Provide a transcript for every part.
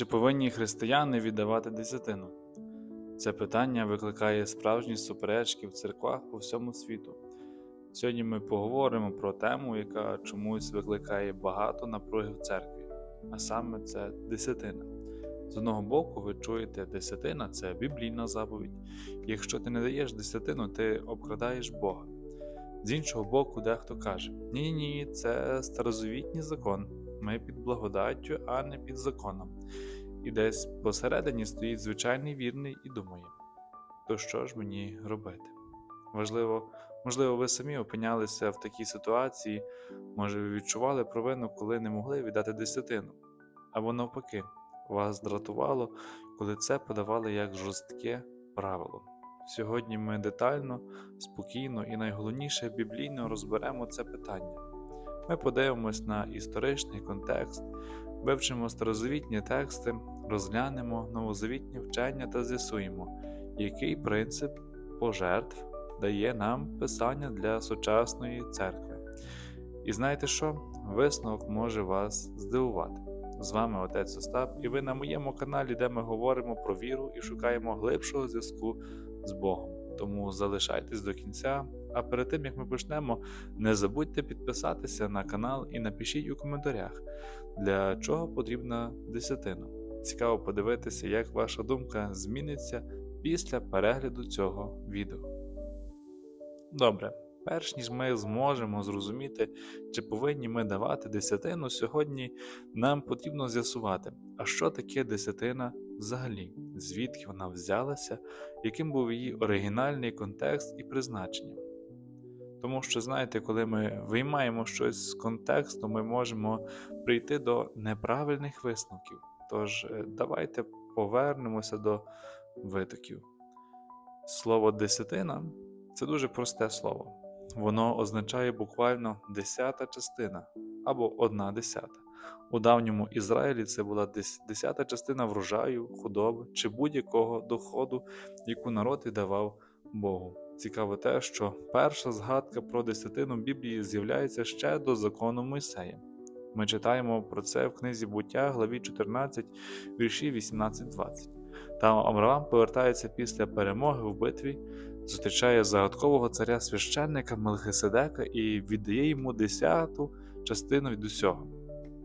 Чи повинні християни віддавати десятину? Це питання викликає справжні суперечки в церквах по всьому світу. Сьогодні ми поговоримо про тему, яка чомусь викликає багато напруги в церкві, а саме це десятина. З одного боку, ви чуєте, десятина це біблійна заповідь. Якщо ти не даєш десятину, ти обкрадаєш Бога. З іншого боку, дехто каже: ні, ні, це старозавітній закон. Ми під благодаттю, а не під законом. І десь посередині стоїть звичайний вірний і думає: то що ж мені робити? Важливо, можливо, ви самі опинялися в такій ситуації, може, ви відчували провину, коли не могли віддати десятину, або навпаки, вас дратувало, коли це подавали як жорстке правило. Сьогодні ми детально, спокійно і найголовніше біблійно розберемо це питання. Ми подивимось на історичний контекст, вивчимо старозавітні тексти, розглянемо новозавітні вчення та з'ясуємо, який принцип пожертв дає нам писання для сучасної церкви. І знаєте що? Висновок може вас здивувати. З вами отець Остап, і ви на моєму каналі, де ми говоримо про віру і шукаємо глибшого зв'язку з Богом. Тому залишайтесь до кінця. А перед тим як ми почнемо, не забудьте підписатися на канал і напишіть у коментарях, для чого потрібна десятина. Цікаво подивитися, як ваша думка зміниться після перегляду цього відео. Добре, перш ніж ми зможемо зрозуміти, чи повинні ми давати десятину, сьогодні нам потрібно з'ясувати, а що таке десятина взагалі, звідки вона взялася, яким був її оригінальний контекст і призначення. Тому що, знаєте, коли ми виймаємо щось з контексту, ми можемо прийти до неправильних висновків. Тож, е, давайте повернемося до витоків. Слово десятина це дуже просте слово. Воно означає буквально десята частина або одна десята. У давньому Ізраїлі це була десята частина врожаю, худоби чи будь-якого доходу, яку народ віддавав Богу. Цікаво те, що перша згадка про десятину Біблії з'являється ще до закону Мойсея. Ми читаємо про це в книзі буття, главі 14, вірші 18-20. Там Авраам повертається після перемоги в битві, зустрічає загадкового царя священника Мелхиседека і віддає йому десяту частину від усього.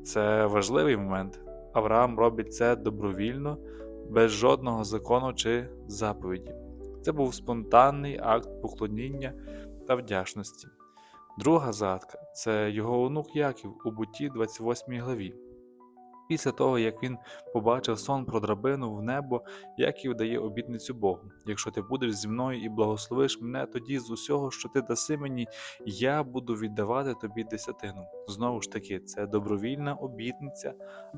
Це важливий момент. Авраам робить це добровільно, без жодного закону чи заповіді. Це був спонтанний акт поклоніння та вдячності. Друга згадка це його онук Яків у буті 28 главі. Після того, як він побачив сон про драбину в небо, Яків дає обітницю Богу: якщо ти будеш зі мною і благословиш мене, тоді з усього, що ти даси мені, я буду віддавати тобі десятину. Знову ж таки, це добровільна обітниця,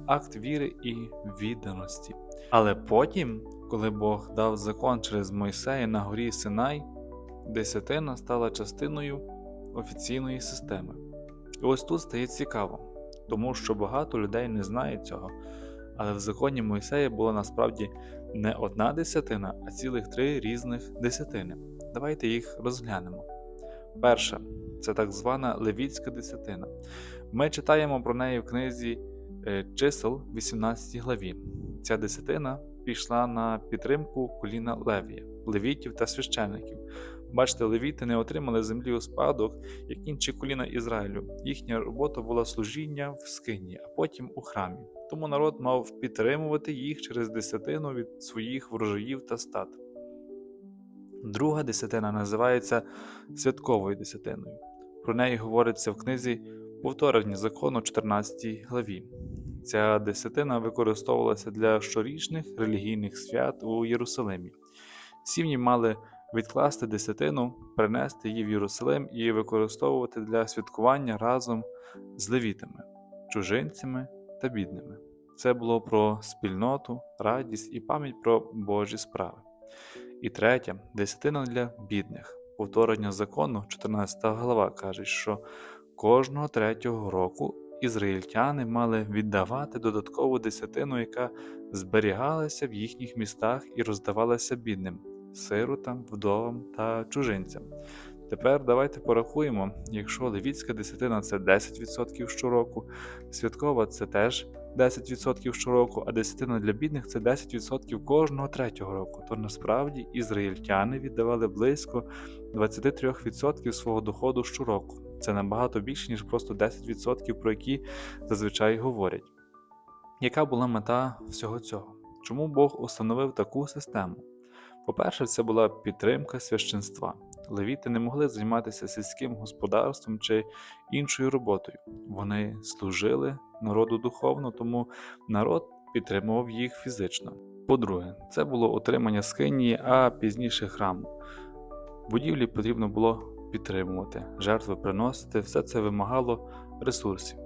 акт віри і відданості. Але потім, коли Бог дав закон через Мойсея на горі Синай, десятина стала частиною офіційної системи. І ось тут стає цікаво, тому що багато людей не знають цього. Але в законі Мойсея була насправді не одна десятина, а цілих три різних десятини. Давайте їх розглянемо. Перша це так звана левіцька десятина. Ми читаємо про неї в книзі е, чисел 18 главі. Ця десятина пішла на підтримку коліна Левія, левітів та священників. Бачите, левіти не отримали землі у спадок, як інші коліна Ізраїлю. Їхня робота була служіння в скині, а потім у храмі. Тому народ мав підтримувати їх через десятину від своїх врожаїв та стат. Друга десятина називається святковою десятиною. Про неї говориться в книзі Повторення закону 14 главі. Ця десятина використовувалася для щорічних релігійних свят у Єрусалимі. Сім'ї мали відкласти десятину, принести її в Єрусалим і використовувати для святкування разом з левітами, чужинцями та бідними. Це було про спільноту, радість і пам'ять про Божі справи. І третє десятина для бідних. Повторення закону, 14 глава, каже, що кожного третього року ізраїльтяни мали віддавати додаткову десятину, яка зберігалася в їхніх містах і роздавалася бідним, сиротам, вдовам та чужинцям. Тепер давайте порахуємо, якщо левіцька десятина це 10% щороку, святкова це теж 10% щороку, а десятина для бідних це 10% кожного третього року, то насправді ізраїльтяни віддавали близько 23% свого доходу щороку. Це набагато більше, ніж просто 10%, про які зазвичай говорять. Яка була мета всього цього? Чому Бог установив таку систему? По-перше, це була підтримка священства. Левіти не могли займатися сільським господарством чи іншою роботою. Вони служили народу духовно, тому народ підтримував їх фізично. По-друге, це було утримання скинії, а пізніше храму. Будівлі потрібно було підтримувати, жертви приносити, все це вимагало ресурсів.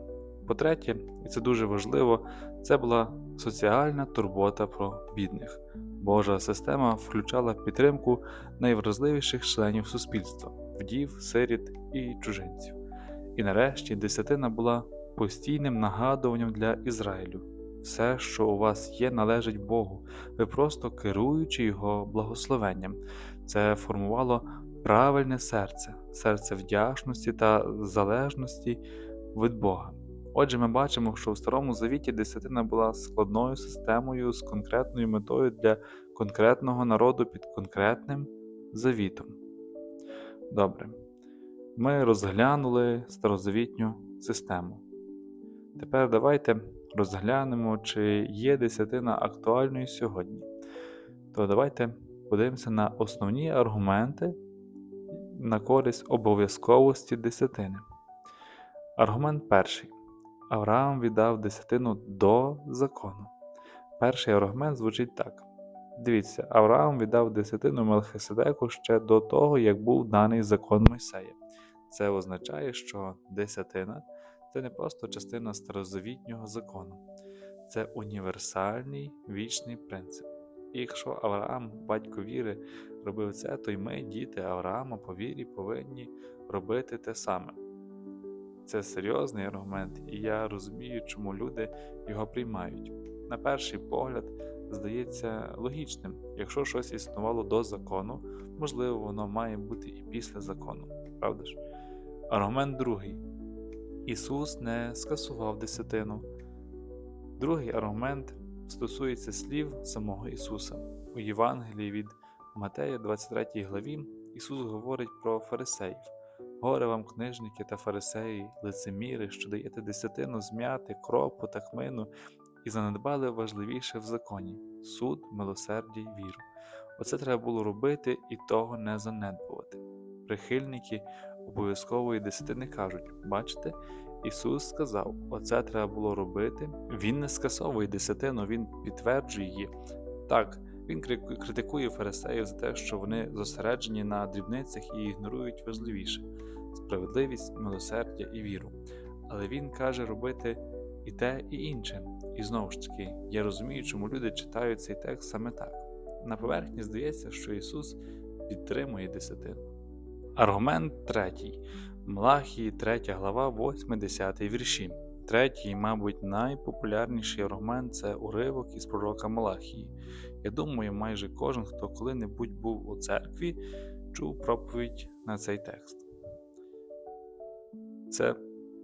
По-третє, і це дуже важливо, це була соціальна турбота про бідних. Божа система включала підтримку найвразливіших членів суспільства вдів, сиріт і чужинців. І нарешті десятина була постійним нагадуванням для Ізраїлю. Все, що у вас є, належить Богу, ви просто керуючи його благословенням. Це формувало правильне серце, серце вдячності та залежності від Бога. Отже, ми бачимо, що в Старому Завіті десятина була складною системою з конкретною метою для конкретного народу під конкретним завітом. Добре. Ми розглянули старозавітню систему. Тепер давайте розглянемо, чи є десятина актуальною сьогодні. То давайте подивимося на основні аргументи на користь обов'язковості десятини. Аргумент перший. Авраам віддав десятину до закону. Перший аргумент звучить так. Дивіться, Авраам віддав десятину Мелхиседеку ще до того, як був даний закон Мойсея. Це означає, що десятина це не просто частина старозавітнього закону, це універсальний вічний принцип. І якщо Авраам, батько віри, робив це, то й ми, діти Авраама, по вірі, повинні робити те саме. Це серйозний аргумент, і я розумію, чому люди його приймають. На перший погляд, здається логічним, якщо щось існувало до закону, можливо, воно має бути і після закону, правда ж? Аргумент другий. Ісус не скасував десятину. Другий аргумент стосується слів самого Ісуса. У Євангелії від Матея, 23 главі, Ісус говорить про фарисеїв. Горе вам, книжники та фарисеї, лицеміри, що даєте десятину з м'яти, кропу та хмину, і занедбали важливіше в законі суд, милосердя й віру. Оце треба було робити і того не занедбувати. Прихильники обов'язкової десятини кажуть: бачите, Ісус сказав, оце треба було робити. Він не скасовує десятину, Він підтверджує її. Так, він критикує фарисеїв за те, що вони зосереджені на дрібницях і ігнорують важливіше справедливість, милосердя і віру. Але він каже робити і те, і інше. І знову ж таки, я розумію, чому люди читають цей текст саме так. На поверхні здається, що Ісус підтримує десятину. Аргумент третій. Малахії, 3 глава, 8-10 вірші. Третій, мабуть, найпопулярніший аргумент це уривок із пророка Малахії. Я думаю, майже кожен, хто коли-небудь був у церкві, чув проповідь на цей текст. Це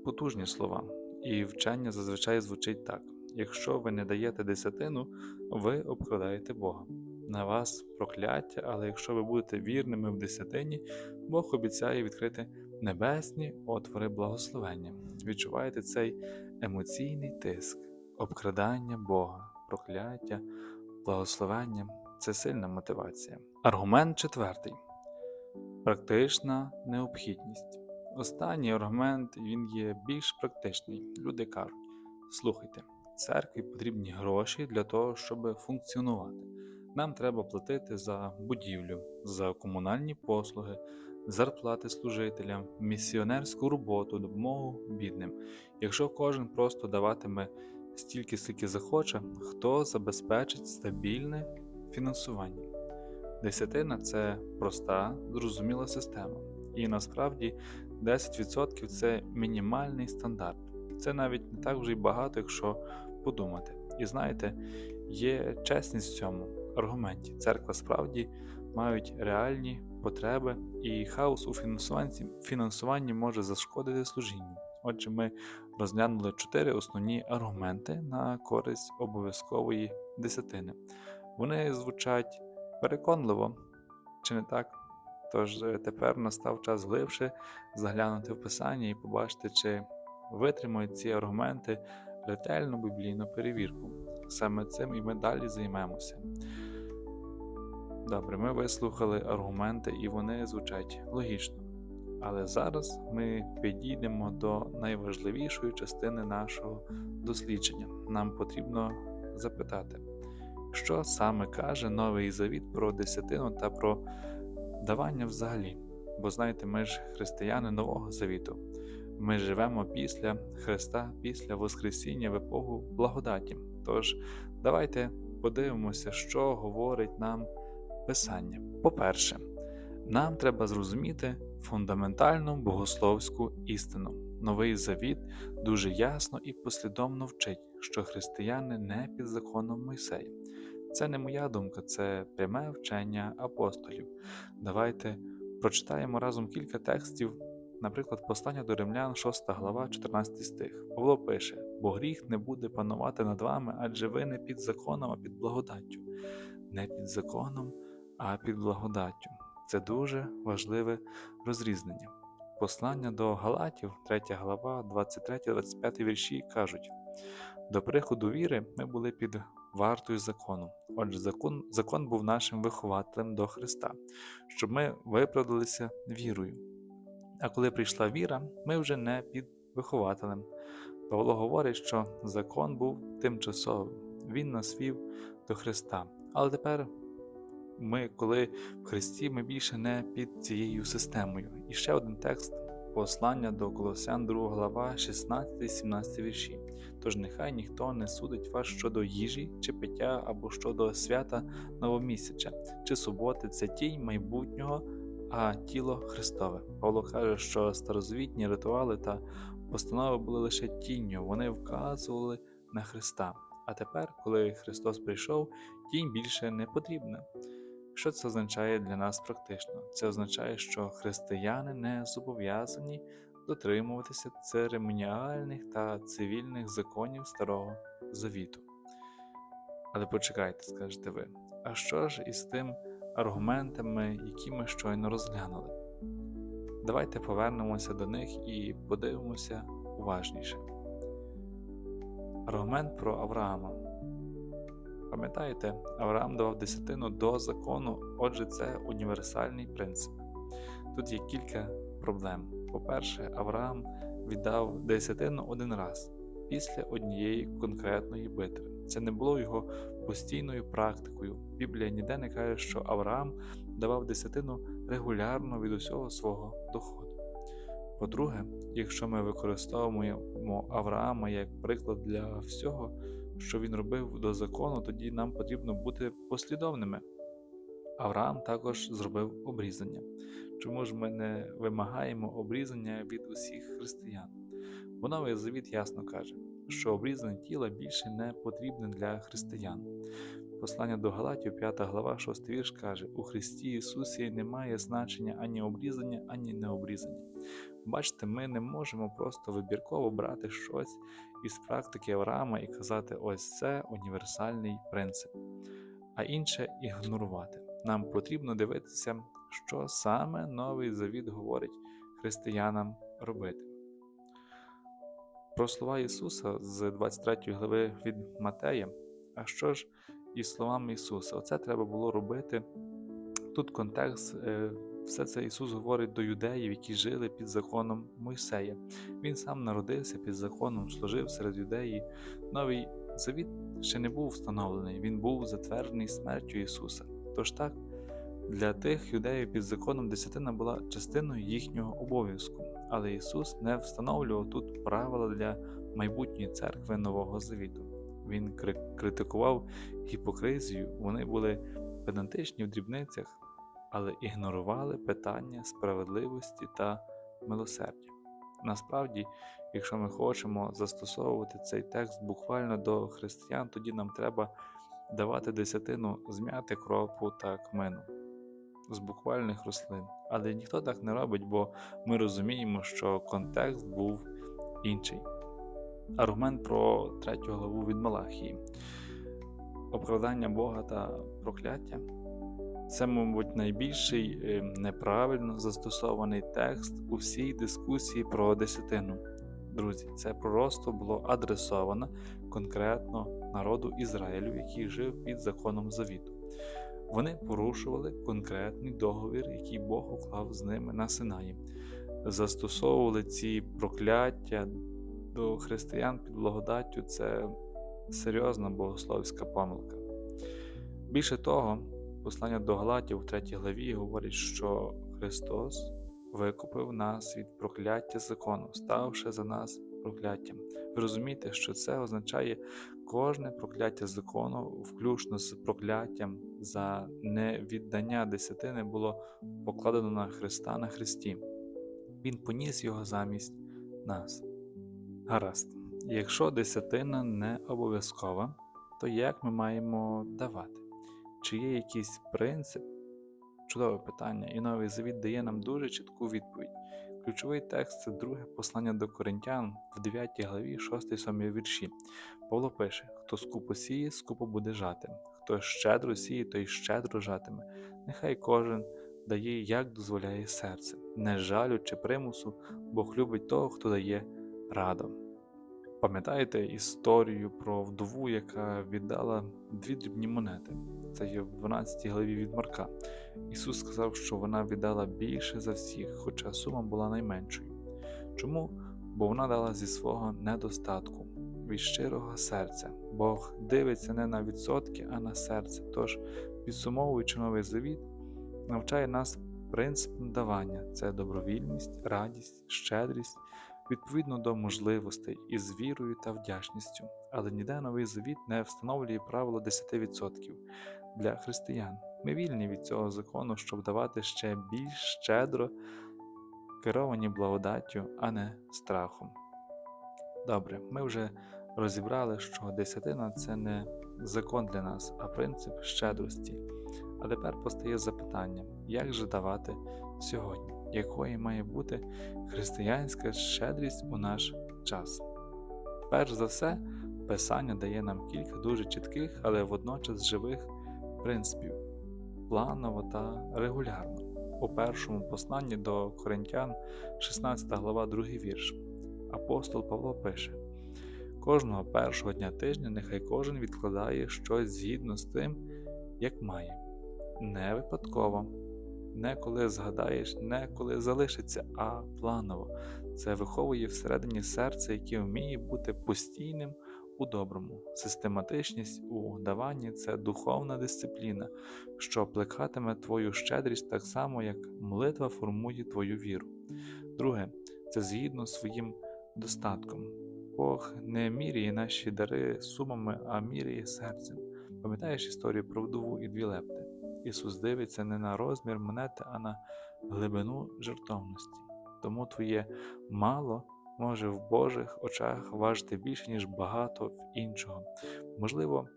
потужні слова, і вчення зазвичай звучить так: якщо ви не даєте десятину, ви обкрадаєте Бога. На вас прокляття, але якщо ви будете вірними в десятині, Бог обіцяє відкрити небесні отвори благословення. Відчуваєте цей емоційний тиск, обкрадання Бога, прокляття, благословення це сильна мотивація. Аргумент четвертий практична необхідність. Останній аргумент він є більш практичний. Люди кажуть: слухайте, церкві потрібні гроші для того, щоб функціонувати. Нам треба платити за будівлю, за комунальні послуги, зарплати служителям, місіонерську роботу, допомогу бідним. Якщо кожен просто даватиме стільки, скільки захоче, хто забезпечить стабільне фінансування? Десятина це проста, зрозуміла система. І насправді 10% це мінімальний стандарт. Це навіть не так вже й багато, якщо подумати. І знаєте, є чесність в цьому аргументі. Церква справді мають реальні потреби, і хаос у фінансуванні, фінансуванні може зашкодити служінню. Отже, ми розглянули чотири основні аргументи на користь обов'язкової десятини. Вони звучать переконливо, чи не так? Тож е, тепер настав час глибше заглянути в писання і побачити, чи витримують ці аргументи ретельну біблійну перевірку. Саме цим і ми далі займемося. Добре, ми вислухали аргументи, і вони звучать логічно. Але зараз ми підійдемо до найважливішої частини нашого дослідження. Нам потрібно запитати, що саме каже Новий Завіт про десятину та про давання взагалі. Бо знаєте, ми ж християни Нового Завіту. Ми живемо після Христа, після Воскресіння в епоху благодаті. Тож давайте подивимося, що говорить нам Писання. По-перше, нам треба зрозуміти фундаментальну богословську істину. Новий Завіт дуже ясно і послідовно вчить, що християни не під законом Мойсея. Це не моя думка, це пряме вчення апостолів. Давайте прочитаємо разом кілька текстів, наприклад, послання до римлян, 6 глава, 14 стих. Павло пише: бо гріх не буде панувати над вами, адже ви не під законом, а під благодаттю. Не під законом, а під благодаттю. Це дуже важливе розрізнення. Послання до Галатів, 3 глава, 23-25 вірші кажуть: до приходу віри ми були під вартою закону. Отже, закон, закон був нашим вихователем до Христа, щоб ми виправдалися вірою. А коли прийшла віра, ми вже не під вихователем. Павло говорить, що закон був тимчасовим, він нас вів до Христа. Але тепер ми, коли в Христі, ми більше не під цією системою. І ще один текст послання до Колосян, 2 глава, 16-17 вірші. Тож нехай ніхто не судить вас щодо їжі чи пиття або щодо свята новомісяча, чи суботи це тінь майбутнього, а тіло Христове. Павло каже, що старозвітні ритуали та постанови були лише тінню, вони вказували на Христа. А тепер, коли Христос прийшов, тінь більше не потрібна. Що це означає для нас практично? Це означає, що християни не зобов'язані дотримуватися церемоніальних та цивільних законів Старого Завіту. Але почекайте, скажете ви, а що ж із тим аргументами, які ми щойно розглянули? Давайте повернемося до них і подивимося уважніше. Аргумент про Авраама. Пам'ятаєте, Авраам давав десятину до закону, отже, це універсальний принцип. Тут є кілька проблем. По-перше, Авраам віддав десятину один раз після однієї конкретної битви. Це не було його постійною практикою. Біблія ніде не каже, що Авраам давав десятину регулярно від усього свого доходу. По-друге, якщо ми використовуємо Авраама як приклад для всього, що він робив до закону, тоді нам потрібно бути послідовними. Авраам також зробив обрізання. Чому ж ми не вимагаємо обрізання від усіх християн? Бо новий завіт ясно каже, що обрізане тіла більше не потрібне для християн. Послання до Галатів, 5 глава, 6 вірш каже: У Христі Ісусі немає значення ані обрізання, ані необрізання. Бачите, ми не можемо просто вибірково брати щось із практики Авраама і казати, ось це універсальний принцип, а інше ігнорувати. Нам потрібно дивитися, що саме Новий Завіт говорить християнам робити. Про слова Ісуса з 23 глави від Матея. А що ж із словами Ісуса? Оце треба було робити. Тут контекст, е, все це Ісус говорить до юдеїв, які жили під законом Мойсея. Він сам народився під законом, служив серед юдеї. Новий завіт ще не був встановлений, він був затверджений смертю Ісуса. Тож так, для тих юдеїв під законом десятина була частиною їхнього обов'язку, але Ісус не встановлював тут правила для майбутньої церкви Нового Завіту. Він критикував гіпокризію, вони були педантичні в дрібницях, але ігнорували питання справедливості та милосердя. Насправді, якщо ми хочемо застосовувати цей текст буквально до християн, тоді нам треба давати десятину змяти кропу та кмину. з буквальних рослин. Але ніхто так не робить, бо ми розуміємо, що контекст був інший. Аргумент про третю главу від Малахії. Оправдання Бога та прокляття. Це, мабуть, найбільший е, неправильно застосований текст у всій дискусії про десятину. Друзі, це пророцтво було адресовано конкретно народу Ізраїлю, який жив під законом завіту. Вони порушували конкретний договір, який Бог уклав з ними на Синаї, застосовували ці прокляття до християн під благодаттю. Це серйозна богословська помилка. Більше того, послання до Галатів у 3 главі говорить, що Христос викупив нас від прокляття закону, ставши за нас прокляттям. Ви розумієте, що це означає кожне прокляття закону, включно з прокляттям за невіддання десятини, було покладено на Христа на Христі. Він поніс його замість нас. Гаразд, якщо десятина не обов'язкова, то як ми маємо давати? Чи є якийсь принцип? Чудове питання, і новий завіт дає нам дуже чітку відповідь. Ключовий текст це друге послання до Коринтян в 9 главі 6-7 вірші. Павло пише: Хто скупо сіє, скупо буде жати, хто щедро сіє, той щедро жатиме. Нехай кожен дає, як дозволяє серце, не жалю чи примусу, Бог любить того, хто дає радо. Пам'ятаєте історію про вдову, яка віддала дві дрібні монети? Це є в 12 главі від Марка. Ісус сказав, що вона віддала більше за всіх, хоча сума була найменшою. Чому? Бо вона дала зі свого недостатку, від щирого серця. Бог дивиться не на відсотки, а на серце. Тож, підсумовуючи новий завіт, навчає нас принцип надавання це добровільність, радість, щедрість відповідно до можливостей із вірою та вдячністю, але ніде новий завіт не встановлює правило 10% для християн. Ми вільні від цього закону, щоб давати ще більш щедро, керовані благодаттю, а не страхом. Добре, ми вже розібрали, що десятина це не закон для нас, а принцип щедрості. А тепер постає запитання, як же давати сьогодні? Якої має бути християнська щедрість у наш час. Перш за все, Писання дає нам кілька дуже чітких, але водночас живих принципів планово та регулярно. У першому посланні до Коринтян, 16 глава, 2 вірш, апостол Павло пише: Кожного першого дня тижня нехай кожен відкладає щось згідно з тим, як має, не випадково не коли згадаєш, не коли залишиться, а планово. Це виховує всередині серця, яке вміє бути постійним у доброму. Систематичність у даванні це духовна дисципліна, що плекатиме твою щедрість так само, як молитва формує твою віру. Друге, це згідно своїм достатком. Бог не міряє наші дари сумами, а міряє серцем. Пам'ятаєш історію про вдову і дві лепти? Ісус дивиться не на розмір монети, а на глибину жертовності. Тому твоє мало може в Божих очах важити більше, ніж багато в іншого. Можливо,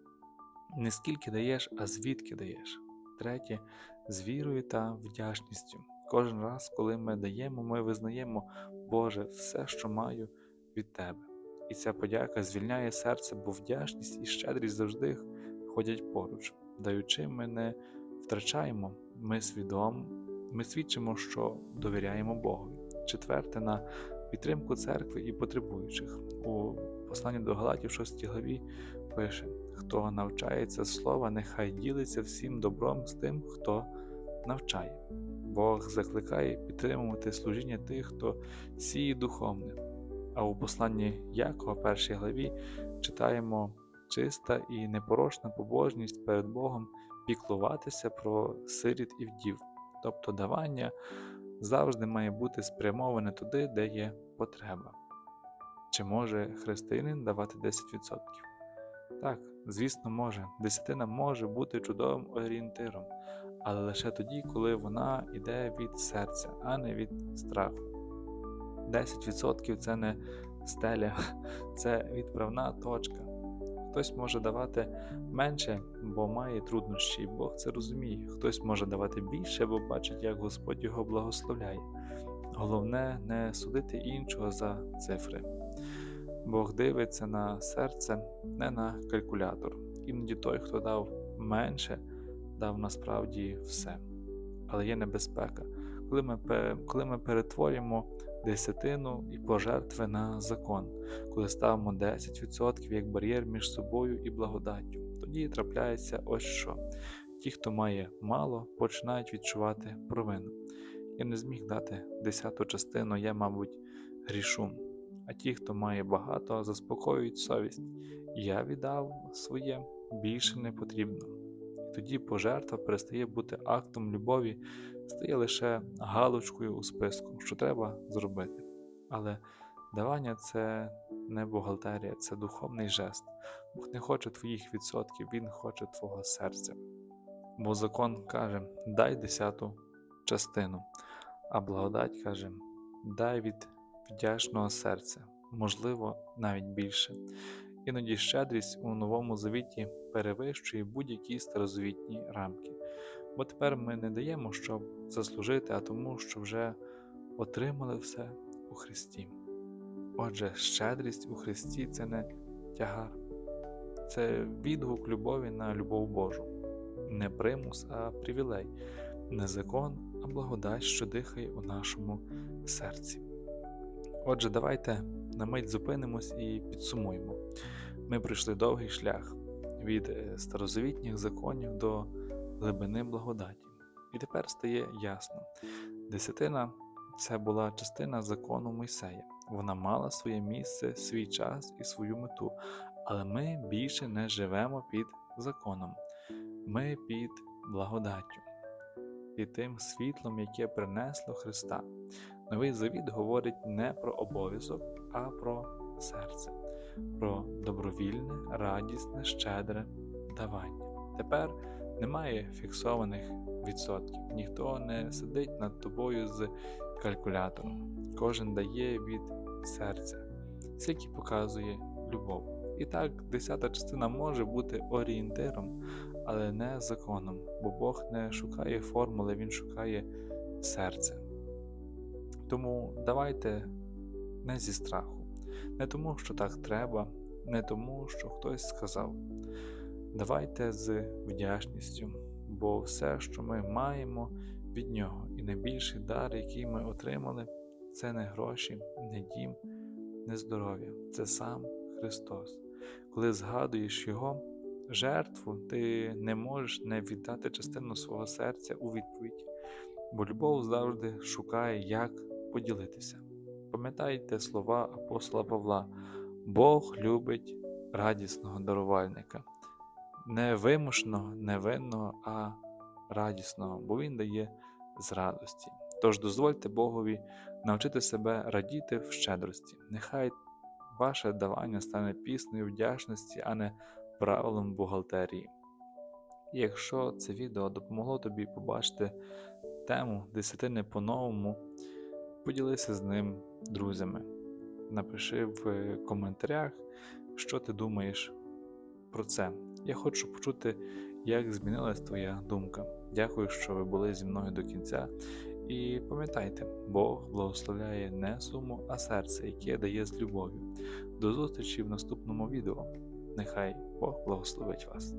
не скільки даєш, а звідки даєш. Третє з вірою та вдячністю. Кожен раз, коли ми даємо, ми визнаємо, Боже, все, що маю від Тебе. І ця подяка звільняє серце, бо вдячність і щедрість завжди ходять поруч, даючи ми не втрачаємо, ми свідом, ми свідчимо, що довіряємо Богові. Четверте, на підтримку церкви і потребуючих. У посланні до Галатів, 6 главі, пише: хто навчається слова, нехай ділиться всім добром з тим, хто навчає. Бог закликає підтримувати служіння тих, хто сіє духовне. А у посланні Якова, першій главі, читаємо чиста і непорочна побожність перед Богом піклуватися про сиріт і вдів, тобто давання завжди має бути спрямоване туди, де є потреба. Чи може християнин давати 10%? Так, звісно, може. Десятина може бути чудовим орієнтиром, але лише тоді, коли вона йде від серця, а не від страху. 10% це не стеля, це відправна точка. Хтось може давати менше, бо має труднощі, Бог це розуміє. Хтось може давати більше, бо бачить, як Господь його благословляє. Головне не судити іншого за цифри. Бог дивиться на серце, не на калькулятор. Іноді той, хто дав менше, дав насправді все. Але є небезпека, коли ми, коли ми перетворюємо десятину і пожертви на закон, коли ставимо 10% як бар'єр між собою і благодаттю. Тоді трапляється ось що. Ті, хто має мало, починають відчувати провину. Я не зміг дати десяту частину, я, мабуть, грішу. А ті, хто має багато, заспокоюють совість. Я віддав своє, більше не потрібно. І тоді пожертва перестає бути актом любові, стає лише галочкою у списку, що треба зробити. Але давання це не бухгалтерія, це духовний жест. Бог не хоче твоїх відсотків, Він хоче твого серця. Бо закон каже: дай десяту частину, а благодать каже: дай від вдячного серця, можливо, навіть більше. Іноді щедрість у новому завіті перевищує будь-які старозавітні рамки. Бо тепер ми не даємо, щоб заслужити, а тому, що вже отримали все у Христі. Отже, щедрість у Христі це не тягар, це відгук любові на любов Божу, не примус, а привілей, не закон, а благодать, що дихає у нашому серці. Отже, давайте на мить зупинимось і підсумуємо. Ми пройшли довгий шлях від е, старозавітніх законів до глибини благодаті. І тепер стає ясно: десятина це була частина закону Мойсея. Вона мала своє місце, свій час і свою мету. Але ми більше не живемо під законом, ми під благодаттю, під тим світлом, яке принесло Христа. Новий завіт говорить не про обов'язок, а про серце, про добровільне, радісне, щедре давання. Тепер немає фіксованих відсотків, ніхто не сидить над тобою з калькулятором. Кожен дає від серця, скільки показує любов. І так, десята частина може бути орієнтиром, але не законом, бо Бог не шукає формули, Він шукає серце. Тому давайте не зі страху, не тому, що так треба, не тому, що хтось сказав. Давайте з вдячністю, бо все, що ми маємо від Нього, і найбільший дар, який ми отримали, це не гроші, не дім, не здоров'я, це сам Христос. Коли згадуєш Його жертву, ти не можеш не віддати частину свого серця у відповідь, бо любов завжди шукає, як поділитися. Пам'ятайте слова апостола Павла: Бог любить радісного дарувальника, не вимушеного, невинного, а радісного, бо Він дає з радості. Тож дозвольте Богові навчити себе радіти в щедрості. Нехай ваше давання стане піснею вдячності, а не правилом бухгалтерії. І якщо це відео допомогло тобі побачити тему десятини по-новому, поділися з ним друзями. Напиши в коментарях, що ти думаєш про це. Я хочу почути, як змінилась твоя думка. Дякую, що ви були зі мною до кінця. І пам'ятайте, Бог благословляє не суму, а серце, яке дає з любов'ю. До зустрічі в наступному відео. Нехай Бог благословить вас.